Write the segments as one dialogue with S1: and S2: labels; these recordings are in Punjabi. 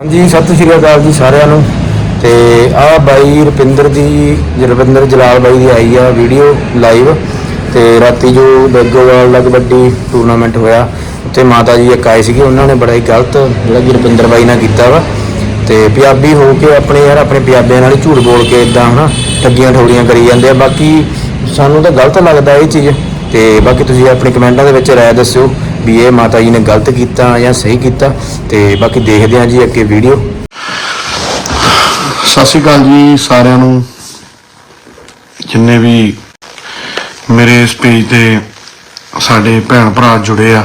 S1: ਹਾਂਜੀ, ਸਤਿ ਸ਼੍ਰੀ ਅਕਾਲ ਜੀ ਸਾਰਿਆਂ ਨੂੰ। ਤੇ ਆਹ ਬਾਈ ਰੁਪਿੰਦਰ ਦੀ ਰੁਪਿੰਦਰ ਜਲਾਲ ਬਾਈ ਦੀ ਆਈ ਆ ਵੀਡੀਓ ਲਾਈਵ। ਤੇ ਰਾਤੀ ਜੋ ਬੈਗੋਵਾਲ ਦਾ ਕਬੱਡੀ ਟੂਰਨਾਮੈਂਟ ਹੋਇਆ, ਉੱਥੇ ਮਾਤਾ ਜੀ ਇੱਕ ਆਏ ਸੀਗੇ, ਉਹਨਾਂ ਨੇ ਬੜਾ ਹੀ ਗਲਤ ਜਿਹੜਾ ਕਿ ਰੁਪਿੰਦਰ ਬਾਈ ਨਾਲ ਕੀਤਾ ਵਾ। ਤੇ ਪੰਜਾਬੀ ਹੋ ਕੇ ਆਪਣੇ ਯਾਰ, ਆਪਣੇ ਪੰਜਾਬੀਆਂ ਨਾਲ ਹੀ ਝੂਠ ਬੋਲ ਕੇ ਇਦਾਂ ਹਨਾ, ਠੱਗੀਆਂ ਠੋੜੀਆਂ ਕਰੀ ਜਾਂਦੇ ਆ। ਬਾਕੀ ਸਾਨੂੰ ਤਾਂ ਗਲਤ ਲੱਗਦਾ ਇਹ ਚੀਜ਼। ਤੇ ਬਾਕੀ ਤੁਸੀਂ ਆਪਣੇ ਕਮੈਂਟਾਂ ਦੇ ਵਿੱਚ ਰਾਏ ਦੱਸਿਓ। ਵੀ ਇਹ ਮਾਤਾ ਜੀ ਨੇ ਗਲਤ ਕੀਤਾ ਜਾਂ ਸਹੀ ਕੀਤਾ ਤੇ ਬਾਕੀ ਦੇਖਦੇ ਹਾਂ ਜੀ ਅੱਗੇ ਵੀਡੀਓ।
S2: ਸਤਿ ਸ਼੍ਰੀ ਅਕਾਲ ਜੀ ਸਾਰਿਆਂ ਨੂੰ। ਜਿੰਨੇ ਵੀ ਮੇਰੇ ਇਸ ਪੇਜ ਤੇ ਸਾਡੇ ਭੈਣ ਭਰਾ ਜੁੜੇ ਆ,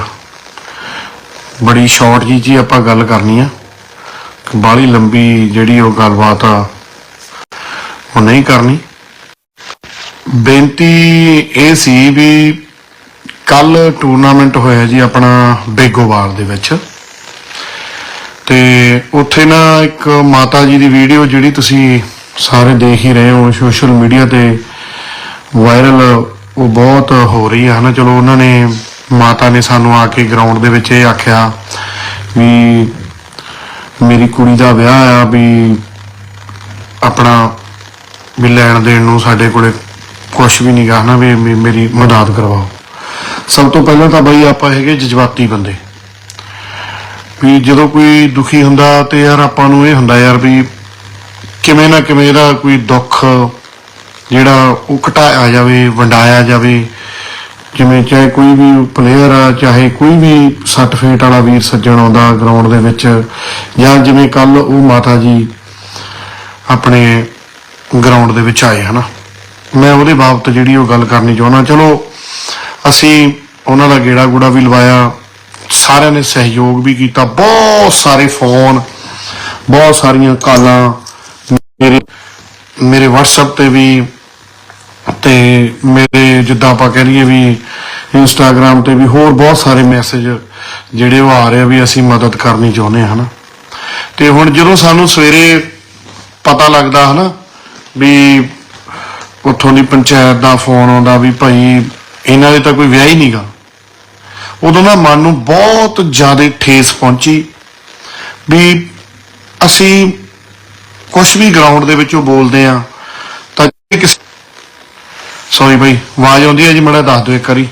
S2: ਬੜੀ ਸ਼ਾਰਟ ਜੀ ਜੀ ਆਪਾਂ ਗੱਲ ਕਰਨੀ ਆ। ਬਾਲੀ ਲੰਬੀ ਜਿਹੜੀ ਉਹ ਗੱਲਬਾਤ ਆ, ਉਹ ਨਹੀਂ ਕਰਨੀ। ਬੇਨਤੀ ਇਹ ਸੀ ਵੀ ਕੱਲ ਟੂਰਨਾਮੈਂਟ ਹੋਇਆ ਜੀ ਆਪਣਾ ਬੇਗੋਵਾਲ ਦੇ ਵਿੱਚ। ਤੇ ਉੱਥੇ ਨਾ ਇੱਕ ਮਾਤਾ ਜੀ ਦੀ ਵੀਡੀਓ ਜਿਹੜੀ ਤੁਸੀਂ ਸਾਰੇ ਦੇਖ ਹੀ ਰਹੇ ਹੋ ਸੋਸ਼ਲ ਮੀਡੀਆ ਤੇ ਵਾਇਰਲ ਉਹ ਬਹੁਤ ਹੋ ਰਹੀ ਹੈ ਨਾ ਚਲੋ ਉਹਨਾਂ ਨੇ, ਮਾਤਾ ਨੇ ਸਾਨੂੰ ਆ ਕੇ ਗਰਾਊਂਡ ਦੇ ਵਿੱਚ ਇਹ ਆਖਿਆ ਵੀ ਮੇਰੀ ਕੁੜੀ ਦਾ ਵਿਆਹ ਆ ਵੀ ਆਪਣਾ ਵੀ ਲੈਣ ਦੇਣ ਨੂੰ ਸਾਡੇ ਕੋਲੇ ਕੁਝ ਵੀ ਨਹੀਂ ਗਾ ਹਨਾ? ਵੀ ਵੀ ਮੇਰੀ ਮਦਦ ਕਰਵਾਓ। ਸਭ ਤੋਂ ਪਹਿਲਾਂ ਤਾਂ ਬਈ ਆਪਾਂ ਹੈਗੇ ਜਜ਼ਬਾਤੀ ਬੰਦੇ। ਵੀ ਜਦੋਂ ਕੋਈ ਦੁਖੀ ਹੁੰਦਾ ਤੇ ਯਾਰ ਆਪਾਂ ਨੂੰ ਇਹ ਹੁੰਦਾ ਯਾਰ ਵੀ ਕਿਵੇਂ ਨਾ ਕਿਵੇਂ ਇਹਦਾ ਕੋਈ ਦੁੱਖ ਜਿਹੜਾ ਉਹ ਘਟਾਇਆ ਜਾਵੇ, ਵੰਡਾਇਆ ਜਾਵੇ। ਜਿਵੇਂ ਚਾਹੇ ਕੋਈ ਵੀ ਪਲੇਅਰ ਆ, ਚਾਹੇ ਕੋਈ ਵੀ ਸਰਟੀਫਿਕੇਟ ਵਾਲਾ ਵੀਰ ਸੱਜਣ ਆਉਂਦਾ ਗਰਾਊਂਡ ਦੇ ਵਿੱਚ ਜਾਂ ਜਿਵੇਂ ਕੱਲ ਉਹ ਮਾਤਾ ਜੀ ਆਪਣੇ ਗਰਾਊਂਡ ਦੇ ਵਿੱਚ ਆਏ, ਹਨਾ। ਮੈਂ ਉਹਦੇ ਬਾਬਤ ਜਿਹੜੀ ਉਹ ਗੱਲ ਕਰਨੀ ਚਾਹੁੰਦਾ, ਚਲੋ ਅਸੀਂ ਉਹਨਾਂ ਦਾ ਗੇੜਾ ਗੂੜਾ ਵੀ ਲਵਾਇਆ। ਸਾਰਿਆਂ ਨੇ ਸਹਿਯੋਗ ਵੀ ਕੀਤਾ। ਬਹੁਤ ਸਾਰੇ ਫੋਨ, ਬਹੁਤ ਸਾਰੀਆਂ ਕਾਲਾਂ ਮੇਰੇ ਮੇਰੇ WhatsApp ਤੇ ਵੀ ਤੇ ਮੇਰੇ ਜਿੱਦਾਂ ਆਪਾਂ ਕਹਿ ਲਈਏ ਵੀ Instagram ਤੇ ਵੀ ਹੋਰ ਬਹੁਤ ਸਾਰੇ ਮੈਸੇਜ ਜਿਹੜੇ ਉਹ ਆ ਰਹੇ ਆ ਵੀ ਅਸੀਂ ਮਦਦ ਕਰਨੀ ਚਾਹੁੰਦੇ ਹਾਂ, ਹਨਾ। ਤੇ ਹੁਣ ਜਦੋਂ ਸਾਨੂੰ ਸਵੇਰੇ ਪਤਾ ਲੱਗਦਾ, ਹਨਾ, ਵੀ ਉੱਥੋਂ ਦੀ ਪੰਚਾਇਤ ਦਾ ਫੋਨ ਆਉਂਦਾ ਵੀ ਭਾਈ ਇਹਨਾਂ ਦੇ ਤਾਂ ਕੋਈ ਵਿਆਹ ਹੀ ਨਹੀਂਗਾ ਉਦੋਂ ਨਾ ਮਨ ਨੂੰ ਬਹੁਤ ਜ਼ਿਆਦਾ ਠੇਸ ਪਹੁੰਚੀ ਵੀ ਅਸੀਂ ਕੁਝ ਵੀ ਗਰਾਊਂਡ ਦੇ ਵਿੱਚੋਂ ਬੋਲਦੇ ਆ ਤਾਂ ਕਿਸ ਸੌਰੀ ਭਾਈ ਆਵਾਜ਼ ਆਉਂਦੀ ਹੈ ਜੀ ਮੜਾ ਦੱਸ ਦਿਓ ਇੱਕ ਵਾਰੀ।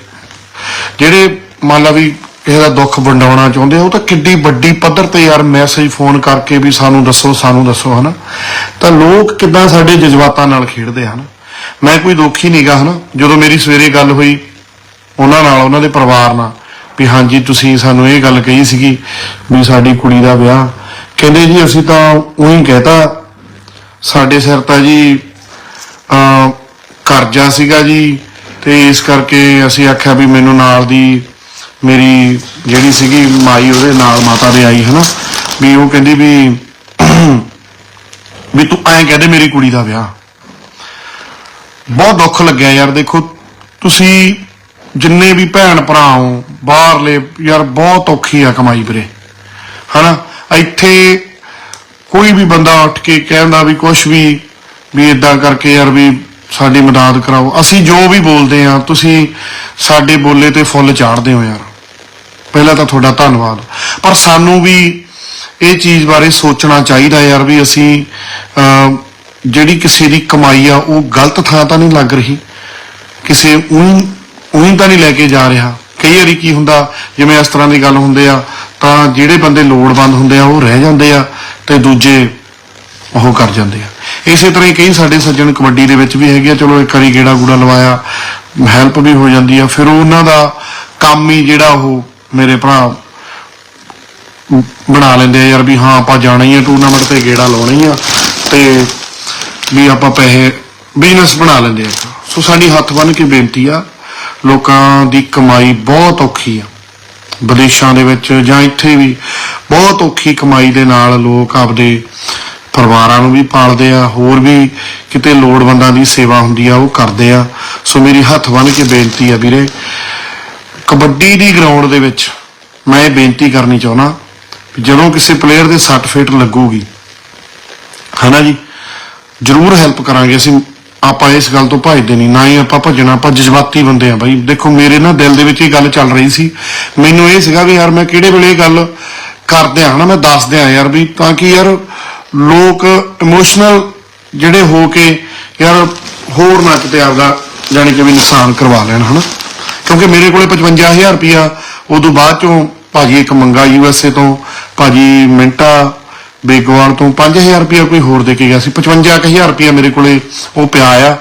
S2: ਜਿਹੜੇ ਮੰਨ ਲਾ ਵੀ ਕਿਸੇ ਦਾ ਦੁੱਖ ਵੰਡਾਉਣਾ ਚਾਹੁੰਦੇ ਆ, ਉਹ ਤਾਂ ਕਿੱਡੀ ਵੱਡੀ ਪੱਧਰ ਤੇ ਯਾਰ ਮੈਸੇਜ ਫੋਨ ਕਰਕੇ ਵੀ ਸਾਨੂੰ ਦੱਸੋ ਸਾਨੂੰ ਦੱਸੋ, ਹਨਾ? ਤਾਂ ਲੋਕ ਕਿੱਦਾਂ ਸਾਡੇ ਜਜ਼ਬਾਤਾਂ ਨਾਲ ਖੇਡਦੇ ਹਨ? ਮੈਂ ਕੋਈ ਦੁਖੀ ਨਹੀਂਗਾ ਹਨਾ? ਜਦੋਂ ਮੇਰੀ ਸਵੇਰੇ ਗੱਲ ਹੋਈ, ਉਹਨਾਂ ਨਾਲ, ਉਹਨਾਂ ਦੇ ਪਰਿਵਾਰ ਨਾਲ, ਵੀ ਹਾਂਜੀ, ਤੁਸੀਂ ਸਾਨੂੰ ਇਹ ਗੱਲ ਕਹੀ ਸੀਗੀ ਵੀ ਸਾਡੀ ਕੁੜੀ ਦਾ ਵਿਆਹ। ਕਹਿੰਦੇ ਜੀ, ਅਸੀਂ ਤਾਂ ਉਹੀ ਕਹਤਾ, ਸਾਡੇ ਸਿਰ ਤਾਂ ਜੀ ਅਮ ਕਰਜ਼ਾ ਸੀਗਾ ਜੀ, ਤੇ ਇਸ ਕਰਕੇ ਅਸੀਂ ਆਖਿਆ ਵੀ ਮੈਨੂੰ ਨਾਲ ਦੀ ਮੇਰੀ ਜਿਹੜੀ ਸੀਗੀ ਮਾਈ, ਉਹਦੇ ਨਾਲ ਮਾਤਾ ਦੇ ਆਈ, ਹਨਾ? ਵੀ ਉਹ ਕਹਿੰਦੀ ਵੀ ਵੀ ਤੂੰ ਐਂ ਕਹਦੇ ਮੇਰੀ ਕੁੜੀ ਦਾ ਵਿਆਹ। ਬਹੁਤ ਦੁੱਖ ਲੱਗਿਆ ਯਾਰ, ਦੇਖੋ, ਤੁਸੀਂ ਜਿੰਨੇ ਵੀ ਭੈਣ ਭਰਾ ਹੋ, ਬਾਹਰਲੇ, ਯਾਰ ਬਹੁਤ ਔਖੀ ਆ ਕਮਾਈ ਵੀਰੇ। ਹਨਾ? ਇੱਥੇ ਕੋਈ ਵੀ ਬੰਦਾ ਉੱਠ ਕੇ ਕਹਿੰਦਾ ਵੀ ਕੁਝ ਵੀ ਵੀ ਇਦਾਂ ਕਰਕੇ ਯਾਰ ਵੀ ਸਾਡੀ ਮਦਦ ਕਰਾਓ, ਅਸੀਂ ਜੋ ਵੀ ਬੋਲਦੇ ਆ ਤੁਸੀਂ ਸਾਡੇ ਬੋਲੇ ਤੇ ਫੁੱਲ ਚਾੜਦੇ ਹੋ ਯਾਰ। ਪਹਿਲਾਂ ਤਾਂ ਤੁਹਾਡਾ ਧੰਨਵਾਦ। ਪਰ ਸਾਨੂੰ ਵੀ ਇਹ ਚੀਜ਼ ਬਾਰੇ ਸੋਚਣਾ ਚਾਹੀਦਾ ਯਾਰ ਵੀ ਅਸੀਂ ਜਿਹੜੀ ਕਿਸੇ ਦੀ ਕਮਾਈ ਆ, ਉਹ ਗਲਤ ਥਾਂ ਤਾਂ ਨਹੀਂ ਲੱਗ ਰਹੀ। ਕਿਸੇ ਉਹੀ ਉਹੀ ਤਾਂ ਨਹੀਂ ਲੈ ਕੇ ਜਾ ਰਿਹਾ। ਕਈ ਵਾਰੀ ਕੀ ਹੁੰਦਾ, ਜਿਵੇਂ ਇਸ ਤਰ੍ਹਾਂ ਦੀ ਗੱਲ ਹੁੰਦੇ ਆ, ਤਾਂ ਜਿਹੜੇ ਬੰਦੇ ਲੋੜਵੰਦ ਹੁੰਦੇ ਆ, ਉਹ ਰਹਿ ਜਾਂਦੇ ਆ ਤੇ ਦੂਜੇ ਉਹ ਕਰ ਜਾਂਦੇ ਆ। ਇਸੇ ਤਰ੍ਹਾਂ ਹੀ ਕਈ ਸਾਡੇ ਸੱਜਣ ਕਬੱਡੀ ਦੇ ਵਿੱਚ ਵੀ ਹੈਗੇ ਆ, ਚਲੋ ਇੱਕ ਵਾਰੀ ਗੇੜਾ ਗੂੜਾ ਲਵਾਇਆ, ਹੈਲਪ ਵੀ ਹੋ ਜਾਂਦੀ ਆ। ਫਿਰ ਉਹਨਾਂ ਦਾ ਕੰਮ ਹੀ ਜਿਹੜਾ ਉਹ ਮੇਰੇ ਭਰਾ ਬਣਾ ਲੈਂਦੇ ਆ ਯਾਰ ਵੀ ਹਾਂ, ਆਪਾਂ ਜਾਣਾ ਹੀ ਆ ਟੂਰਨਾਮੈਂਟ ਤੇ ਗੇੜਾ ਲਾਉਣਾ ਹੀ ਆ ਤੇ ਵੀ ਆਪਾਂ ਪੈਸੇ ਬਿਜ਼ਨਸ ਬਣਾ ਲੈਂਦੇ ਆ। ਸੋ ਸਾਡੀ ਹੱਥ ਬੰਨ ਕੇ ਬੇਨਤੀ ਆ, ਲੋਕਾਂ ਦੀ ਕਮਾਈ ਬਹੁਤ ਔਖੀ ਆ। ਵਿਦੇਸ਼ਾਂ ਦੇ ਵਿੱਚ ਜਾਂ ਇੱਥੇ ਵੀ ਬਹੁਤ ਔਖੀ ਕਮਾਈ ਦੇ ਨਾਲ ਲੋਕ ਆਪਦੇ ਪਰਿਵਾਰਾਂ ਨੂੰ ਵੀ ਪਾਲਦੇ ਆ, ਹੋਰ ਵੀ ਕਿਤੇ ਲੋੜਵੰਦਾਂ ਦੀ ਸੇਵਾ ਹੁੰਦੀ ਆ, ਉਹ ਕਰਦੇ ਆ। ਸੋ ਮੇਰੀ ਹੱਥ ਬੰਨ ਕੇ ਬੇਨਤੀ ਆ ਵੀਰੇ, ਕਬੱਡੀ ਦੀ ਗਰਾਊਂਡ ਦੇ ਵਿੱਚ ਮੈਂ ਇਹ ਬੇਨਤੀ ਕਰਨੀ ਚਾਹੁੰਦਾ ਜਦੋਂ ਕਿਸੇ ਪਲੇਅਰ ਦੇ ਸਰਟੀਫਿਕੇਟ ਲੱਗੂਗੀ, ਹਨਾ ਜੀ? ਜ਼ਰੂਰ ਹੈਲਪ ਕਰਾਂਗੇ। ਅਸੀਂ ਆਪਾਂ ਇਸ ਗੱਲ ਤੋਂ ਭੱਜਦੇ ਨਹੀਂ, ਨਾ ਹੀ ਆਪਾਂ ਭੱਜਣਾ, ਆਪਾਂ ਜਜ਼ਬਾਤੀ ਬੰਦੇ ਆ ਬਾਈ। ਦੇਖੋ, ਮੇਰੇ ਨਾ ਦਿਲ ਦੇ ਵਿੱਚ ਇਹ ਗੱਲ ਚੱਲ ਰਹੀ ਸੀ। ਮੈਨੂੰ ਇਹ ਸੀਗਾ ਵੀ ਯਾਰ ਮੈਂ ਕਿਹੜੇ ਵੇਲੇ ਇਹ ਗੱਲ ਕਰਦੇ ਆ ਹਨਾ ਮੈਂ ਦੱਸਦੇ ਆ ਯਾਰ ਵੀ ਤਾਂ ਕਿ ਯਾਰ ਲੋਕ ਇਮੋਸ਼ਨਲ ਜਿਹੜੇ ਹੋ ਕੇ ਯਾਰ ਹੋਰ ਨਾ ਕਿਤੇ ਆਪਦਾ ਜਾਣੀ ਕਿ ਵੀ ਨੁਕਸਾਨ ਕਰਵਾ ਲੈਣ, ਹਨਾ? ਕਿਉਂਕਿ ਮੇਰੇ ਕੋਲੇ 55000 ਰੁਪਿਆ ਉਦੋਂ ਬਾਅਦ ਚੋਂ ਭਾਜੀ ਇੱਕ ਮੰਗਾ ਯੂਐਸਏ ਤੋਂ, ਭਾਜੀ ਮਿੰਟਾ ਬੇਗਵਾਲ ਤੋਂ 5000 ਰੁਪਇਆ ਕੋਈ ਹੋਰ ਦੇ ਕੇ ਗਿਆ ਸੀ 55000 ਰੁਪਇਆ ਮੇਰੇ ਕੋਲੇ ਉਹ ਪਿਆ ਆ,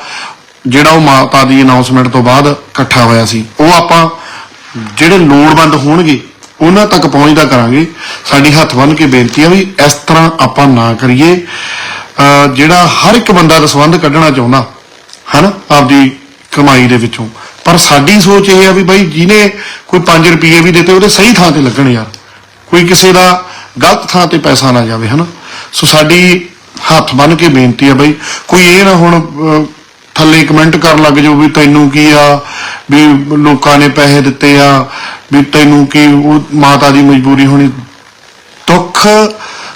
S2: ਜਿਹੜਾ ਉਹ ਮਾਤਾ ਦੀ ਅਨਾਉਂਸਮੈਂਟ ਤੋਂ ਬਾਅਦ ਇਕੱਠਾ ਹੋਇਆ ਸੀ। ਉਹ ਆਪਾਂ ਜਿਹੜੇ ਲੋੜਵੰਦ ਹੋਣਗੇ, ਉਹਨਾਂ ਤੱਕ ਪਹੁੰਚਦਾ ਕਰਾਂਗੇ। ਸਾਡੀ ਹੱਥ ਬੰਨ ਕੇ ਬੇਨਤੀ ਆ ਵੀ ਇਸ ਤਰ੍ਹਾਂ ਆਪਾਂ ਨਾ ਕਰੀਏ। ਅਹ ਜਿਹੜਾ ਹਰ ਇੱਕ ਬੰਦਾ ਦਾ ਦਸਵੰਧ ਕੱਢਣਾ ਚਾਹੁੰਦਾ, ਹਨਾ, ਆਪਦੀ ਕਮਾਈ ਦੇ ਵਿੱਚੋਂ। ਪਰ ਸਾਡੀ ਸੋਚ ਇਹ ਆ ਵੀ ਬਾਈ, ਜਿਹਨੇ ਕੋਈ 5 ਰੁਪਏ ਵੀ ਦਿੱਤੇ, ਉਹਦੇ ਸਹੀ ਥਾਂ ਤੇ ਲੱਗਣ ਯਾਰ। ਕੋਈ ਕਿਸੇ ਦਾ ਗਲਤ ਥਾਂ ਤੇ ਪੈਸਾ ਨਾ ਜਾਵੇ, ਹਨਾ? ਸੋ ਸਾਡੀ ਹੱਥ ਬੰਨ ਕੇ ਬੇਨਤੀ ਆ ਬਈ, ਕੋਈ ਇਹ ਨਾ ਹੁਣ ਥੱਲੇ ਕਮੈਂਟ ਕਰਨ ਲੱਗ ਜਾਓ ਵੀ ਤੈਨੂੰ ਕੀ ਆ, ਵੀ ਲੋਕਾਂ ਨੇ ਪੈਸੇ ਦਿੱਤੇ ਆ, ਵੀ ਤੈਨੂੰ ਕੀ, ਉਹ ਮਾਤਾ ਦੀ ਮਜਬੂਰੀ ਹੋਣੀ। ਦੁੱਖ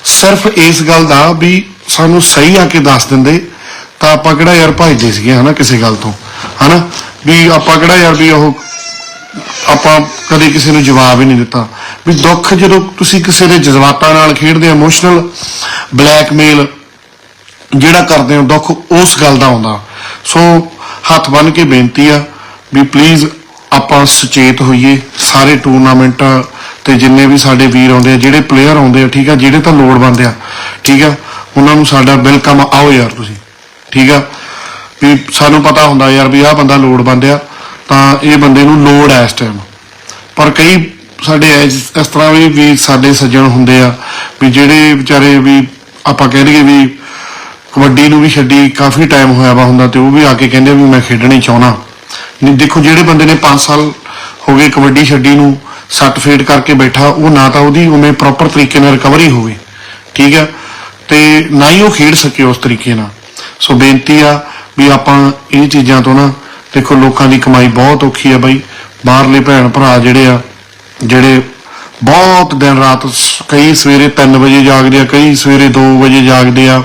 S2: ਸਿਰਫ ਇਸ ਗੱਲ ਦਾ ਵੀ ਸਾਨੂੰ ਸਹੀ ਆ ਕੇ ਦੱਸ ਦਿੰਦੇ, ਤਾਂ ਆਪਾਂ ਕਿਹੜਾ ਯਾਰ ਭਜਦੇ ਸੀਗੇ, ਹਨਾ, ਕਿਸੇ ਗੱਲ ਤੋਂ, ਹਨਾ? ਵੀ ਆਪਾਂ ਕਿਹੜਾ ਯਾਰ ਵੀ ਉਹ, ਆਪਾਂ ਕਦੇ ਕਿਸੇ ਨੂੰ ਜਵਾਬ ਹੀ ਨਹੀਂ ਦਿੱਤਾ। ਵੀ ਦੁੱਖ ਜਦੋਂ ਤੁਸੀਂ ਕਿਸੇ ਦੇ ਜਜ਼ਬਾਤਾਂ ਨਾਲ ਖੇਡਦੇ ਹੋ ਇਮੋਸ਼ਨਲ ਬਲੈਕਮੇਲ ਜਿਹੜਾ ਕਰਦੇ ਹੋ, ਦੁੱਖ ਉਸ ਗੱਲ ਦਾ ਆਉਂਦਾ ਸੋ ਹੱਥ ਬੰਨ ਕੇ ਬੇਨਤੀ ਆ ਵੀ ਪਲੀਜ਼ ਆਪਾਂ ਸੁਚੇਤ ਹੋਈਏ, ਸਾਰੇ ਟੂਰਨਾਮੈਂਟ ਤੇ ਜਿੰਨੇ ਵੀ ਸਾਡੇ ਵੀਰ ਆਉਂਦੇ ਆ, ਜਿਹੜੇ ਪਲੇਅਰ ਆਉਂਦੇ ਆ, ਠੀਕ ਆ, ਜਿਹੜੇ ਤਾਂ ਲੋੜਵੰਦ ਆ, ਠੀਕ ਆ, ਉਹਨਾਂ ਨੂੰ ਸਾਡਾ ਵੈਲਕਮ ਆਓ ਯਾਰ ਤੁਸੀਂ, ਠੀਕ ਆ। ਵੀ ਸਾਨੂੰ ਪਤਾ ਹੁੰਦਾ ਯਾਰ ਵੀ ਆਹ ਬੰਦਾ ਲੋੜਵੰਦ ਆ, ਤਾਂ ਇਹ ਬੰਦੇ ਨੂੰ ਲੋੜ ਹੈ ਇਸ ਟਾਈਮ ਪਰ ਕਈ ਸਾਡੇ ਇਸ ਇਸ ਤਰ੍ਹਾਂ ਵੀ ਵੀ ਸਾਡੇ ਸੱਜਣ ਹੁੰਦੇ ਆ, ਵੀ ਜਿਹੜੇ ਵਿਚਾਰੇ ਵੀ ਆਪਾਂ ਕਹਿ ਲਈਏ ਵੀ ਕਬੱਡੀ ਨੂੰ ਵੀ ਛੱਡੀ ਕਾਫੀ ਟਾਈਮ ਹੋਇਆ ਵਾ ਹੁੰਦਾ ਤੇ ਉਹ ਵੀ ਆ ਕੇ ਕਹਿੰਦੇ ਵੀ ਮੈਂ ਖੇਡਣੀ ਚਾਹੁੰਦਾ। ਨਹੀਂ, ਦੇਖੋ ਜਿਹੜੇ ਬੰਦੇ ਨੇ 5 ਸਾਲ ਹੋ ਗਏ ਕਬੱਡੀ ਛੱਡੀ ਨੂੰ, ਸੱਟ ਫੇਟ ਕਰਕੇ ਬੈਠਾ, ਉਹ ਨਾ ਤਾਂ ਉਹਦੀ ਉਵੇਂ ਪ੍ਰੋਪਰ ਤਰੀਕੇ ਨਾਲ ਰਿਕਵਰੀ ਹੋਵੇ। ਠੀਕ ਆ? ਤੇ ਨਾ ਹੀ ਉਹ ਖੇਡ ਸਕੇ ਉਸ ਤਰੀਕੇ ਨਾਲ। ਸੋ ਬੇਨਤੀ ਆ ਵੀ ਆਪਾਂ ਇਹ ਚੀਜ਼ਾਂ ਤੋਂ ਨਾ ਦੇਖੋ ਲੋਕਾਂ ਦੀ ਕਮਾਈ ਬਹੁਤ ਔਖੀ ਆ ਬਾਈ। ਬਾਹਰਲੇ ਭੈਣ ਭਰਾ ਜਿਹੜੇ ਆ ਜਿਹੜੇ ਬਹੁਤ ਦਿਨ ਰਾਤ ਸ- ਕਈ ਸਵੇਰੇ 3 ਵਜੇ ਜਾਗਦੇ ਆ, ਕਈ ਸਵੇਰੇ 2 ਵਜੇ ਜਾਗਦੇ ਆ।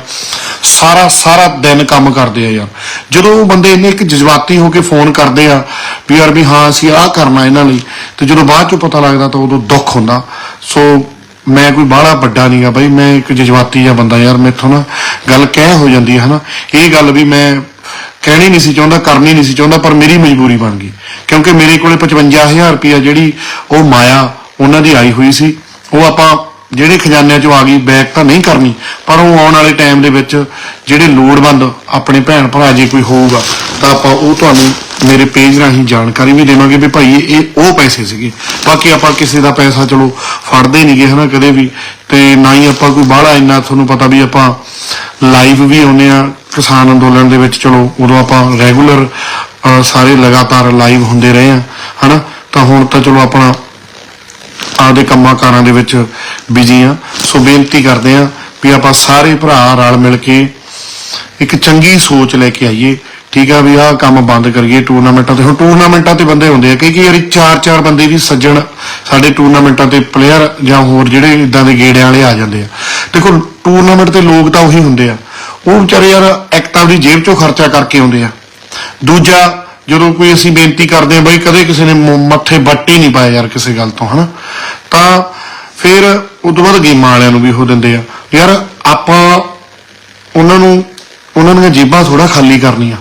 S2: ਸਾਰਾ ਸਾਰਾ ਦਿਨ ਕੰਮ ਕਰਦੇ ਆ ਯਾਰ। ਜਦੋਂ ਉਹ ਬੰਦੇ ਇੰਨੇ ਇੱਕ ਜਜ਼ਬਾਤੀ ਹੋ ਕੇ ਫੋਨ ਕਰਦੇ ਆ, ਵੀ ਯਾਰ ਵੀ ਹਾਂ, ਅਸੀਂ ਆਹ ਕਰਨਾ ਇਹਨਾਂ ਲਈ, ਤੇ ਜਦੋਂ ਬਾਅਦ ਚੋਂ ਪਤਾ ਲੱਗਦਾ ਤਾਂ ਉਦੋਂ ਦੁੱਖ ਹੁੰਦਾ। ਸੋ ਮੈਂ ਕੋਈ ਬਾਹਲਾ ਵੱਡਾ ਨਹੀਂਗਾ ਬਾਈ, ਮੈਂ ਇੱਕ ਜਜ਼ਬਾਤੀ ਜਿਹਾ ਬੰਦਾ ਯਾਰ, ਮੈਥੋਂ ਨਾ ਗੱਲ ਕਹਿ ਹੋ ਜਾਂਦੀ ਹੈ, ਹਨਾ। ਇਹ ਗੱਲ ਵੀ ਮੈਂ ਕਹਿਣੀ ਨਹੀਂ ਸੀ ਚਾਹੁੰਦਾ, ਕਰਨੀ ਨਹੀਂ ਸੀ ਚਾਹੁੰਦਾ, ਪਰ ਮੇਰੀ ਮਜਬੂਰੀ ਬਣ ਗਈ। ਕਿਉਂਕਿ ਮੇਰੇ ਕੋਲੇ 55000 ਰੁਪਇਆ ਜਿਹੜੀ ਉਹ ਮਾਇਆ ਉਹਨਾਂ ਦੀ ਆਈ ਹੋਈ ਸੀ, ਉਹ ਆਪਾਂ ਜਿਹੜੇ ਖਜ਼ਾਨਿਆਂ ਚੋਂ ਆ ਗਈ ਬੈਕ ਤਾਂ ਨਹੀਂ ਕਰਨੀ, ਪਰ ਉਹ ਆਉਣ ਵਾਲੇ ਟਾਈਮ ਦੇ ਵਿੱਚ ਜਿਹੜੇ ਲੋੜਵੰਦ ਆਪਣੇ ਭੈਣ ਭਰਾ ਜੇ ਕੋਈ ਹੋਊਗਾ, ਤਾਂ ਆਪਾਂ ਉਹ ਤੁਹਾਨੂੰ ਮੇਰੇ ਪੇਜ ਰਾਹੀਂ ਜਾਣਕਾਰੀ ਵੀ ਦੇਵਾਂਗੇ ਵੀ ਭਾਈ ਇਹ ਉਹ ਪੈਸੇ ਸੀਗੇ। ਬਾਕੀ ਆਪਾਂ ਕਿਸੇ ਦਾ ਪੈਸਾ ਚਲੋ ਫੜਦੇ ਨਹੀਂਗੇ ਹਨਾ ਕਦੇ ਵੀ। ਤੇ ਨਾ ਹੀ ਆਪਾਂ ਕੋਈ ਬਾਹਲਾ ਇੰਨਾ ਤੁਹਾਨੂੰ ਪਤਾ ਵੀ ਆਪਾਂ ਲਾਈਵ ਵੀ ਆਉਨੇ ਆ ਕਿਸਾਨ ਅੰਦੋਲਨ ਦੇ ਵਿੱਚ ਚਲੋ ਉਦੋਂ ਆਪਾਂ ਰੈਗੂਲਰ ਸਾਰੇ ਲਗਾਤਾਰ ਲਾਈਵ ਹੁੰਦੇ ਰਹੇ ਆ ਹਨਾ? ਤਾਂ ਹੁਣ ਤਾਂ ਚਲੋ ਆਪਣਾ ਆਪਦੇ ਕੰਮਾਂ ਕਾਰਾਂ ਦੇ ਵਿੱਚ ਬਿਜ਼ੀ ਆ ਸੋ ਬੇਨਤੀ ਕਰਦੇ ਆ ਵੀ ਆਪਾਂ ਸਾਰੇ ਭਰਾ ਰਲ ਮਿਲ ਕੇ ਇੱਕ ਚੰਗੀ ਸੋਚ ਲੈ ਕੇ ਆਈਏ। ਠੀਕ ਆ ਵੀ ਆਹ ਕੰਮ ਬੰਦ ਕਰੀਏ ਟੂਰਨਾਮੈਂਟਾਂ ਤੇ। ਹੁਣ ਟੂਰਨਾਮੈਂਟਾਂ ਤੇ ਬੰਦੇ ਹੁੰਦੇ ਆ, ਕਈ ਕਈ ਵਾਰੀ ਚਾਰ ਚਾਰ ਬੰਦੇ ਵੀ ਸੱਜਣ ਸਾਡੇ ਟੂਰਨਾਮੈਂਟਾਂ ਤੇ ਪਲੇਅਰ ਜਾਂ ਹੋਰ ਜਿਹੜੇ ਇਦਾਂ ਦੇ ਗੇੜਿਆਂ ਵਾਲੇ ਆ ਜਾਂਦੇ ਆ। ਦੇਖੋ, ਟੂਰਨਾਮੈਂਟ ਤੇ ਲੋਕ ਤਾਂ ਉਹੀ ਹੁੰਦੇ ਆ। ਉਹ ਵਿਚਾਰੇ ਯਾਰ ਇੱਕ ਤਾਂ ਆਪਣੀ ਜੇਬ ਚੋਂ ਖਰਚਾ ਕਰਕੇ ਆਉਂਦੇ ਆ। ਦੂਜਾ, ਜਦੋਂ ਕੋਈ ਅਸੀਂ ਬੇਨਤੀ ਕਰਦੇ ਆ, ਬਈ ਕਦੇ ਕਿਸੇ ਨੇ ਮੱਥੇ ਬੱਟ ਹੀ ਨਹੀਂ ਪਾਇਆ ਯਾਰ ਕਿਸੇ ਗੱਲ ਤੋਂ, ਹਨਾ? ਤਾਂ ਫਿਰ ਉਦੋਂ ਬਾਅਦ ਗੇਮਾਂ ਵਾਲਿਆਂ ਨੂੰ ਵੀ ਉਹ ਦਿੰਦੇ ਆ। ਯਾਰ ਆਪਾਂ ਉਹਨਾਂ ਨੂੰ, ਉਹਨਾਂ ਦੀਆਂ ਜੇਬਾਂ ਥੋੜਾ ਖਾਲੀ ਕਰਨੀਆਂ।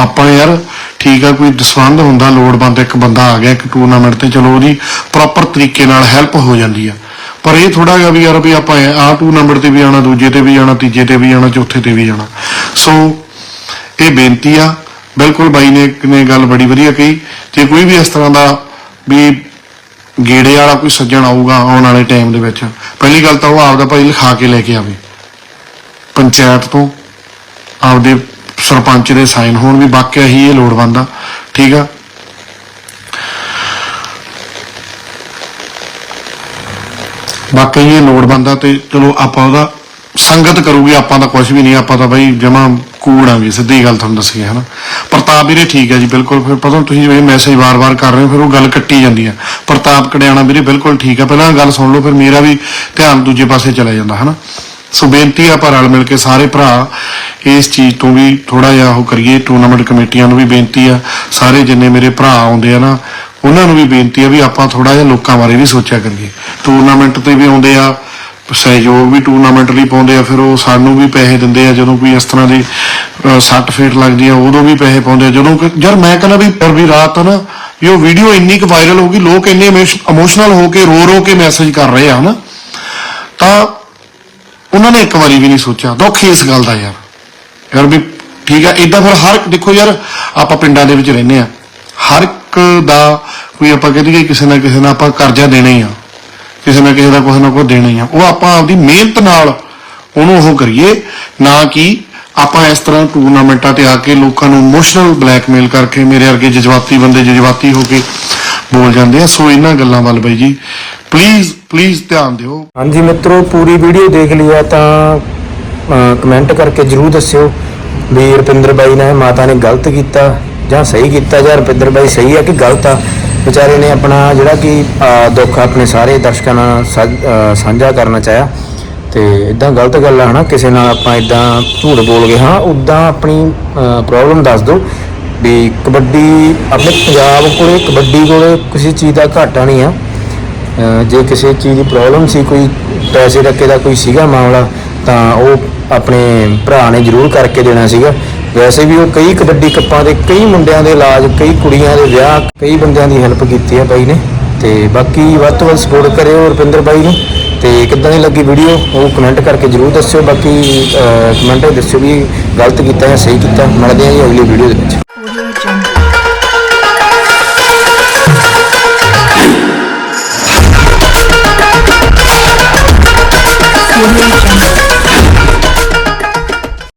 S2: ਆਪਾਂ ਯਾਰ ਠੀਕ ਆ, ਕੋਈ ਦਸਵੰਦ ਹੁੰਦਾ, ਲੋੜਵੰਦ ਇੱਕ ਬੰਦਾ ਆ ਗਿਆ, ਇੱਕ ਟੂਰਨਾਮੈਂਟ ਤੇ ਚਲੋ ਉਹਦੀ ਪ੍ਰੋਪਰ ਤਰੀਕੇ ਨਾਲ ਹੈਲਪ ਹੋ ਜਾਂਦੀ ਆ। ਪਰ ਇਹ ਥੋੜਾ ਜਿਹਾ ਵੀ ਯਾਰ ਵੀ ਆਪਾਂ ਆਹ ਟੂਰਨਾਮੈਂਟ ਤੇ ਵੀ ਆਣਾ ਦੂਜੇ ਤੇ ਵੀ ਆਣਾ ਤੀਜੇ ਤੇ ਵੀ ਆਣਾ ਚੌਥੇ ਤੇ ਵੀ ਆਣਾ ਸੋ ਇਹ ਬੇਨਤੀ ਆ। ਬਿਲਕੁਲ ਬਾਈ ਨੇ ਨੇ ਗੱਲ ਬੜੀ ਵਧੀਆ ਕਹੀ। ਜੇ ਕੋਈ ਵੀ ਇਸ ਤਰ੍ਹਾਂ ਦਾ ਵੀ ਗੇੜੇ ਵਾਲਾ ਕੋਈ ਸੱਜਣ ਆਊਗਾ ਆਉਣ ਵਾਲੇ ਟਾਈਮ ਦੇ ਵਿੱਚ, ਪਹਿਲੀ ਗੱਲ ਤਾਂ ਉਹ ਆਪਦਾ ਭਾਈ ਲਿਖਾ ਕੇ ਲੈ ਕੇ ਆਵੇ। ਪੰਚਾਇਤ ਤੋਂ, ਆਪਦੇ ਸਰਪੰਚ ਦੇ ਸਾਈਨ ਹੋਣ ਵੀ ਵਾਕਿਆ ਹੀ ਇਹ ਲੋੜਵੰਦ ਆ। ਠੀਕ ਆ? ਵਾਕਿਆ ਇਹ ਲੋੜਵੰਦ ਆ ਤੇ ਚਲੋ ਆਪਾਂ ਉਹਦਾ ਸੰਗਤ ਕਰੂਗੀ, ਆਪਾਂ ਤਾਂ ਕੁਝ ਵੀ ਨਹੀਂ, ਆਪਾਂ ਤਾਂ ਬਈ ਜਮਾ ਕੂੜਾਂਗੇ ਸਿੱਧੀ ਗੱਲ ਤੁਹਾਨੂੰ ਦੱਸੀਏ, ਹਨਾ? ਪ੍ਰਤਾਪ ਵੀਰੇ ਠੀਕ ਹੈ ਜੀ, ਬਿਲਕੁਲ। ਫਿਰ ਪਤਾ ਤੁਸੀਂ ਜਿਵੇਂ ਮੈਸੇਜ ਵਾਰ-ਵਾਰ ਕਰ ਰਹੇ ਹੋ, ਫਿਰ ਉਹ ਗੱਲ ਕੱਟੀ ਜਾਂਦੀ ਹੈ ਪ੍ਰਤਾਪ ਕੜਿਆਣਾ ਵੀਰੇ, ਬਿਲਕੁਲ ਠੀਕ ਆ। ਪਹਿਲਾਂ ਗੱਲ ਸੁਣ ਲਓ, ਫਿਰ ਮੇਰਾ ਵੀ ਧਿਆਨ ਦੂਜੇ ਪਾਸੇ ਚਲਾ ਜਾਂਦਾ, ਹਨਾ? ਸੋ ਬੇਨਤੀ ਆ ਪਰ ਰਲ ਮਿਲ ਕੇ ਸਾਰੇ ਭਰਾ ਇਸ ਚੀਜ਼ ਤੋਂ ਵੀ ਥੋੜਾ ਜਿਹਾ ਉਹ ਕਰੀਏ ਟੂਰਨਾਮੈਂਟ ਕਮੇਟੀਆਂ ਨੂੰ ਵੀ ਬੇਨਤੀ ਆ, ਸਾਰੇ ਜਿੰਨੇ ਮੇਰੇ ਭਰਾ ਆਉਂਦੇ ਆ ਨਾ, ਉਹਨਾਂ ਨੂੰ ਵੀ ਬੇਨਤੀ ਆ ਵੀ ਆਪਾਂ ਥੋੜਾ ਜਿਹਾ ਲੋਕਾਂ ਬਾਰੇ ਵੀ ਸੋਚਿਆ ਕਰੀਏ। ਟੂਰਨਾਮੈਂਟ ਤੇ ਵੀ ਆਉਂਦੇ ਆ, ਸਹਿਯੋਗ ਵੀ ਟੂਰਨਾਮੈਂਟ ਲਈ ਪਾਉਂਦੇ ਆ, ਫਿਰ ਉਹ ਸਾਨੂੰ ਵੀ ਪੈਸੇ ਦਿੰਦੇ ਆ, ਜਦੋਂ ਕੋਈ ਇਸ ਤਰ੍ਹਾਂ ਦੀ ਸੱਟ ਫੇਟ ਲੱਗਦੀ ਆ, ਉਦੋਂ ਵੀ ਪੈਸੇ ਪਾਉਂਦੇ ਆ। ਜਦੋਂ ਯਾਰ ਮੈਂ ਕਹਿੰਦਾ ਵੀ ਪਰ ਵੀ ਰਾਤ ਨਾ, ਵੀ ਉਹ ਵੀਡੀਓ ਇੰਨੀ ਕੁ ਵਾਇਰਲ ਹੋ ਗਈ, ਲੋਕ ਇੰਨੇ ਇਮੋਸ਼ਨਲ ਹੋ ਕੇ ਰੋ ਰੋ ਕੇ ਮੈਸੇਜ ਕਰ ਰਹੇ ਆ ਹਨਾ ਤਾਂ ਉਹਨਾਂ ਨੇ ਇੱਕ ਵਾਰੀ ਵੀ ਨਹੀਂ ਸੋਚਿਆ। ਦੁੱਖ ਇਸ ਗੱਲ ਦਾ ਯਾਰ। ਯਾਰ ਵੀ ਠੀਕ ਹੈ ਇਦਾਂ ਫਿਰ ਹਰ ਦੇਖੋ ਯਾਰ, ਆਪਾਂ ਪਿੰਡਾਂ ਦੇ ਵਿੱਚ ਰਹਿੰਦੇ ਆ। ਹਰ ਇੱਕ ਦਾ ਕੋਈ ਆਪਾਂ ਕਹਿੰਦੇ ਕਿ ਕਿਸੇ ਨਾ ਕਿਸੇ ਨਾਲ ਆਪਾਂ ਕਰਜ਼ਾ ਦੇਣਾ ਹੀ ਆ। ਕਿਸੇ ਨਾ ਕਿਸੇ ਦਾ ਕੁਛ ਨਾ ਕੁਛ ਦੇਣਾ ਹੀ ਆ। ਉਹ ਆਪਾਂ ਆਪਦੀ ਮਿਹਨਤ ਨਾਲ ਉਹਨੂੰ ਉਹ ਕਰੀਏ, ਨਾ ਕਿ ਆਪਾਂ ਇਸ ਤਰ੍ਹਾਂ ਟੂਰਨਾਮੈਂਟਾਂ ਤੇ ਆ ਕੇ ਲੋਕਾਂ ਨੂੰ ਇਮੋਸ਼ਨਲ ਬਲੈਕਮੇਲ ਕਰਕੇ ਮੇਰੇ ਵਰਗੇ ਜਜ਼ਬਾਤੀ ਬੰਦੇ ਜਜ਼ਬਾਤੀ ਹੋ ਕੇ ਬੋਲ ਜਾਂਦੇ ਆ। ਸੋ ਇਹਨਾਂ ਗੱਲਾਂ ਵੱਲ ਬਈ ਜੀ ਪਲੀਜ਼ ਪਲੀਜ਼ ਧਿਆਨ ਦਿਓ।
S1: ਹਾਂਜੀ ਮਿੱਤਰੋ, ਪੂਰੀ ਵੀਡੀਓ ਦੇਖ ਲਿਆ ਤਾਂ ਕਮੈਂਟ ਕਰਕੇ ਜਰੂਰ ਦੱਸਿਓ ਵੀ ਰੁਪਿੰਦਰ ਬਾਈ ਨੇ ਮਾਤਾ ਨੇ ਗਲਤ ਕੀਤਾ ਜਾਂ ਸਹੀ ਕੀਤਾ ਜਾਂ ਰੁਪਿੰਦਰ ਬਾਈ ਸਹੀ ਆ ਕਿ ਗਲਤ ਆ। ਵਿਚਾਰੇ ਨੇ ਆਪਣਾ ਜਿਹੜਾ ਕਿ ਦੁੱਖ ਆਪਣੇ ਸਾਰੇ ਦਰਸ਼ਕਾਂ ਨਾਲ ਸਾਂਝ- ਸਾਂਝਾ ਕਰਨਾ ਚਾਹਿਆ। ਤੇ ਇਦਾਂ ਗਲਤ ਗੱਲ ਆ, ਹਨਾ? ਕਿਸੇ ਨਾਲ ਆਪਾਂ ਇਦਾਂ ਝੂਠ ਬੋਲ ਗਏ, ਹਾਂ? ਉਦਾਂ ਆਪਣੀ ਪ੍ਰੋਬਲਮ ਦੱਸ ਦਿਓ ਵੀ ਕਬੱਡੀ ਆਪਣੇ ਪੰਜਾਬ ਕੋਲੇ, ਕਬੱਡੀ ਕੋਲੇ ਕਿਸੇ ਚੀਜ਼ ਦਾ ਘਾਟਾ ਨਹੀਂ ਆ। ਜੇ ਕਿਸੇ ਚੀਜ਼ ਦੀ ਪ੍ਰੋਬਲਮ ਸੀ, ਕੋਈ ਪੈਸੇ ਰੱਕੇ ਦਾ ਕੋਈ ਸੀਗਾ ਮਾਮਲਾ ਤਾਂ ਉਹ ਆਪਣੇ ਭਰਾ ਨੇ ਜ਼ਰੂਰ ਕਰਕੇ ਦੇਣਾ ਸੀਗਾ। ਵੈਸੇ ਵੀ ਉਹ ਕਈ ਕਬੱਡੀ ਕੱਪਾਂ ਦੇ, ਕਈ ਮੁੰਡਿਆਂ ਦੇ ਇਲਾਜ, ਕਈ ਕੁੜੀਆਂ ਦੇ ਵਿਆਹ, ਕਈ ਬੰਦਿਆਂ ਦੀ ਹੈਲਪ ਕੀਤੀ ਹੈ ਬਾਈ ਨੇ। ਤੇ ਬਾਕੀ ਵੱਧ ਤੋਂ ਵੱਧ ਸਪੋਰਟ ਕਰਿਓ ਰੁਪਿੰਦਰ ਬਾਈ ਨੂੰ। ਤੇ ਕਿੱਦਾਂ ਦੀ ਲੱਗੀ ਵੀਡੀਓ ਉਹ ਕਮੈਂਟ ਕਰਕੇ ਜ਼ਰੂਰ ਦੱਸਿਓ। ਬਾਕੀ ਕਮੈਂਟ ਦੱਸਿਓ ਵੀ ਗਲਤ ਕੀਤਾ ਜਾਂ ਸਹੀ ਕੀਤਾ। ਮਿਲਦੇ ਹਾਂ ਜੀ ਅਗਲੀ ਵੀਡੀਓ ਦੇ ਵਿੱਚ।